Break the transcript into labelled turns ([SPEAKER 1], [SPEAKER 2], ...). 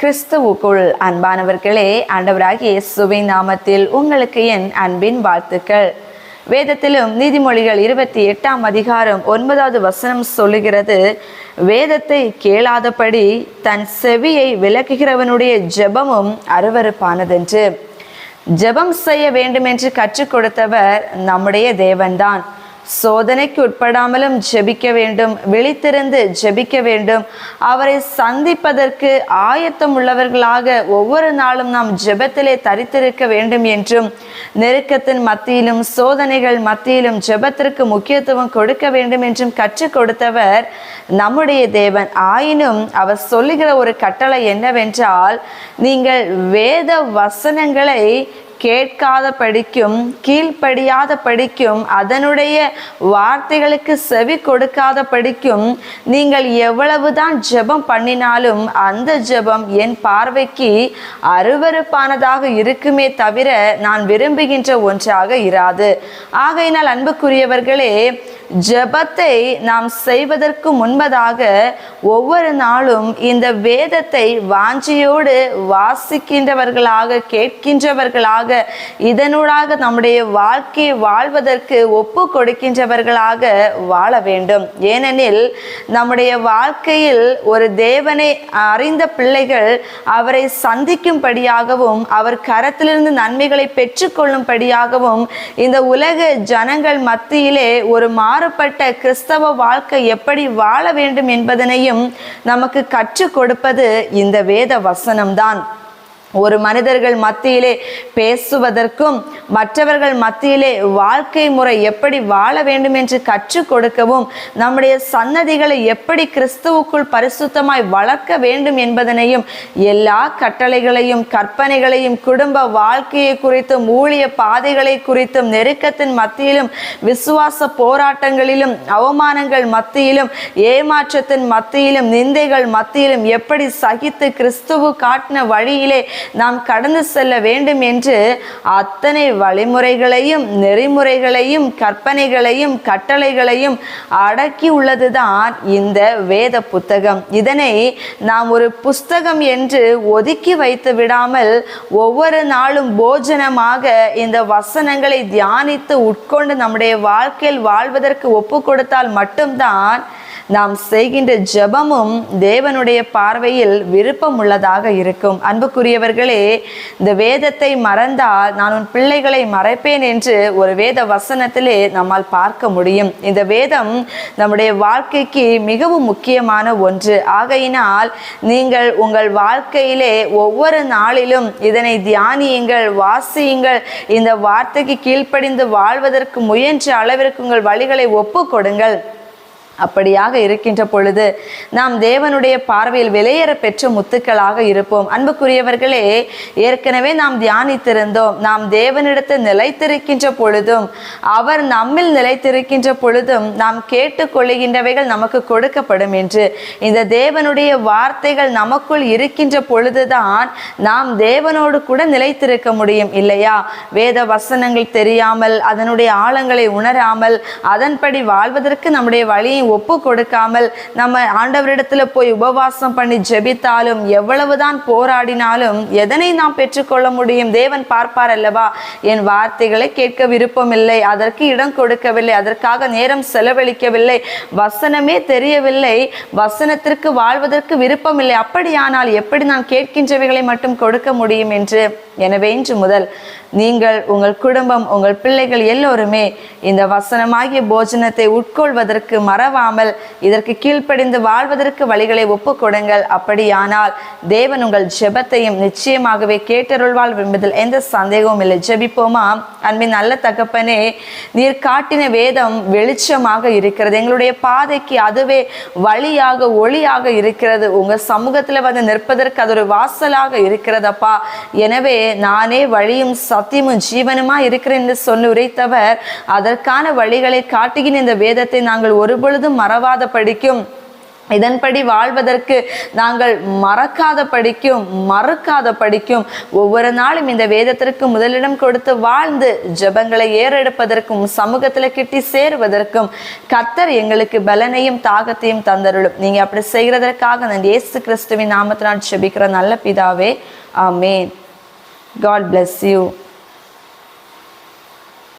[SPEAKER 1] கிறிஸ்துவுக்குள் அன்பானவர்களே ஆண்டவராகிய இயேசுவின் நாமத்தில் உங்களுக்கு என் அன்பின் வாழ்த்துக்கள். வேதத்திலும் நீதிமொழிகள் இருபத்தி எட்டாம் அதிகாரம் ஒன்பதாவது வசனம் சொல்லுகிறது வேதத்தை கேளாதபடி தன் செவியை விளக்குகிறவனுடைய ஜெபமும் அருவருப்பானதென்று. ஜெபம் செய்ய வேண்டும் என்று கற்றுக் கொடுத்தவர் நம்முடைய தேவன்தான். சோதனைக்கு உட்படாமலும் ஜெபிக்க வேண்டும் விழித்திருந்து ஜெபிக்க வேண்டும். அவரை சந்திப்பதற்கு ஆயத்தம் உள்ளவர்களாக ஒவ்வொரு நாளும் நாம் ஜெபத்திலே தரித்திருக்க வேண்டும் என்றும் நெருக்கத்தின் மத்தியிலும் சோதனைகள் மத்தியிலும் ஜெபத்திற்கு முக்கியத்துவம் கொடுக்க வேண்டும் என்றும் கற்றுக் கொடுத்தவர் நம்முடைய தேவன். ஆயினும் அவர் சொல்லுகிற ஒரு கட்டளை என்னவென்றால் நீங்கள் வேத வசனங்களை கேட்காத படிக்கும் கீழ்ப்படியாத படிக்கும் அதனுடைய வார்த்தைகளுக்கு செவி கொடுக்காத படிக்கும் நீங்கள் எவ்வளவுதான் ஜெபம் பண்ணினாலும் அந்த ஜெபம் என் பார்வைக்கு அருவருப்பானதாக இருக்குமே தவிர நான் விரும்புகின்ற ஒன்றாக இராது. ஆகையினால் அன்புக்குரியவர்களே ஜெபத்தை நாம் செய்வதற்கு முன்பதாக ஒவ்வொரு நாளும் இந்த வேதத்தை வாஞ்சியோடு வாசிக்கின்றவர்களாக கேட்கின்றவர்களாக இதனூடாக நம்முடைய வாழ்க்கை வாழ்வதற்கு ஒப்பு கொடுக்கின்றவர்களாக வாழ வேண்டும். ஏனெனில் நம்முடைய வாழ்க்கையில் ஒரு தேவனை அறிந்த பிள்ளைகள் அவரை சந்திக்கும்படியாகவும் அவர் கரத்திலிருந்து நன்மைகளை பெற்றுக்கொள்ளும்படியாகவும் இந்த உலக ஜனங்கள் மத்தியிலே ஒரு மாறுபட்ட கிறிஸ்தவ வாழ்க்கை எப்படி வாழ வேண்டும் என்பதனையும் நமக்கு கற்றுக் கொடுப்பது இந்த வேத வசனம்தான். ஒரு மனிதர்கள் மத்தியிலே பேசுவதற்கும் மற்றவர்கள் மத்தியிலே வாழ்க்கை முறை எப்படி வாழ வேண்டும் என்று கற்றுக் கொடுக்கவும் நம்முடைய சன்னதிகளை எப்படி கிறிஸ்துவுக்குள் பரிசுத்தமாய் வளர்க்க வேண்டும் என்பதனையும் எல்லா கட்டளைகளையும் கற்பனைகளையும் குடும்ப வாழ்க்கையை குறித்தும் ஊழிய பாதைகளை குறித்தும் நெருக்கத்தின் மத்தியிலும் விசுவாச போராட்டங்களிலும் அவமானங்கள் மத்தியிலும் ஏமாற்றத்தின் மத்தியிலும் நிந்தைகள் மத்தியிலும் எப்படி சகித்து கிறிஸ்துவு காட்டின வழியிலே நாம் கடந்து செல்ல வேண்டும் என்று அத்தனை வழிமுறைகளையும் நெறிமுறைகளையும் கற்பனைகளையும் கட்டளைகளையும் அடக்கி உள்ளதுதான் இந்த வேத புத்தகம். இதனை நாம் ஒரு புஸ்தகம் என்று ஒதுக்கி வைத்து விடாமல் ஒவ்வொரு நாளும் போஜனமாக இந்த வசனங்களை தியானித்து உட்கொண்டு நம்முடைய வாழ்க்கையில் வாழ்வதற்கு ஒப்பு கொடுத்தால் மட்டும்தான் நாம் செய்கின்ற ஜெபமும் தேவனுடைய பார்வையில் விருப்பம் உள்ளதாக இருக்கும். அன்புக்குரியவர்களே இந்த வேதத்தை மறந்தால் நான் உன் பிள்ளைகளை மறைப்பேன் என்று ஒரு வேத வசனத்திலே நம்மால் பார்க்க முடியும். இந்த வேதம் நம்முடைய வாழ்க்கைக்கு மிகவும் முக்கியமான ஒன்று. ஆகையினால் நீங்கள் உங்கள் வாழ்க்கையிலே ஒவ்வொரு நாளிலும் இதனை தியானியுங்கள் வாசியுங்கள். இந்த வார்த்தைக்கு கீழ்ப்படிந்து வாழ்வதற்கு முயன்ற அளவிற்கு உங்கள் வழிகளை ஒப்பு கொடுங்கள். அப்படியாக இருக்கின்ற பொழுது நாம் தேவனுடைய பார்வையில் விலையேற பெற்ற முத்துக்களாக இருப்போம். அன்புக்குரியவர்களே ஏற்கனவே நாம் தியானித்திருந்தோம். நாம் தேவனிடத்தில் நிலைத்திருக்கின்ற பொழுதும் அவர் நம்மில் நிலைத்திருக்கின்ற பொழுதும் நாம் கேட்டுக்கொள்ளுகின்றவைகள் நமக்கு கொடுக்கப்படும் என்று. இந்த தேவனுடைய வார்த்தைகள் நமக்குள் இருக்கின்ற பொழுதுதான் நாம் தேவனோடு கூட நிலைத்திருக்க முடியும் இல்லையா? வேத வசனங்கள் தெரியாமல் அதனுடைய ஆழங்களை உணராமல் அதன்படி வாழ்வதற்கு நம்முடைய வழியை ஒப்பு கொடுக்காமல் நம்ம ஆண்டவரிடத்துல போய் உபவாசம் பண்ணி ஜெபித்தாலும் எவ்வளவுதான் போராடினாலும் எதனை நாம் பெற்றுக்கொள்ள முடியும்? தேவன் பார்ப்பார் அல்லவா? என் வார்த்தைகளை கேட்க விருப்பமில்லை அதற்கு இடம் கொடுக்கவில்லை அதற்காக நேரம் செலவழிக்கவில்லை வசனமே தெரியவில்லை வசனத்திற்கு வாழ்வதற்கு விருப்பமில்லை அப்படியானால் எப்படி நான் கேட்கின்றவைகளை மட்டும் கொடுக்க முடியும் என்று? எனவே இன்று முதல் நீங்கள் உங்கள் குடும்பம் உங்கள் பிள்ளைகள் எல்லோருமே இந்த வசனமாகிய போஜனத்தை உட்கொள்வதற்கு மறவாமல் இதற்கு கீழ்ப்படிந்து வாழ்வதற்கு வழிகளை ஒப்புக்கொடுங்கள் அப்படியானால் தேவன் உங்கள் ஜெபத்தையும் நிச்சயமாகவே கேட்டருள்வாள் என்பதில் எந்த சந்தேகமும் இல்லை. ஜெபிப்போமா? அன்பின் நல்ல தகப்பனே நீர் காட்டின வேதம் வெளிச்சமாக இருக்கிறது. எங்களுடைய பாதைக்கு அதுவே வழியாக ஒளியாக இருக்கிறது. உங்க சமூகத்துல வந்து நிற்பதற்கு அது ஒரு வாசலாக இருக்கிறதப்பா. எனவே நானே வழியும் சத்தியமும் ஜீவனுமா இருக்கிறேன் என்று சொல்லி உரைத்தவர் அதற்கான வழிகளை காட்டுகின்ற இந்த வேதத்தை நாங்கள் எப்பொழுதும் மறவாத படிக்கும் இதன்படி வாழ்வதற்கு நாங்கள் மறக்காத படிக்கும் மறுக்காத படிக்கும் ஒவ்வொரு நாளும் இந்த வேதத்திற்கு முதலிடம் கொடுத்து வாழ்ந்து ஜெபங்களை ஏறெடுப்பதற்கும் சமூகத்தில் கிட்டி சேருவதற்கும் கத்தர் எங்களுக்கு பலனையும் தாகத்தையும் தந்தருளும். நீங்க அப்படி செய்கிறதற்காக நான் இயேசு கிறிஸ்துவின் நாமத்தினால் ஜெபிக்கிற நல்ல பிதாவே ஆமேன். God bless you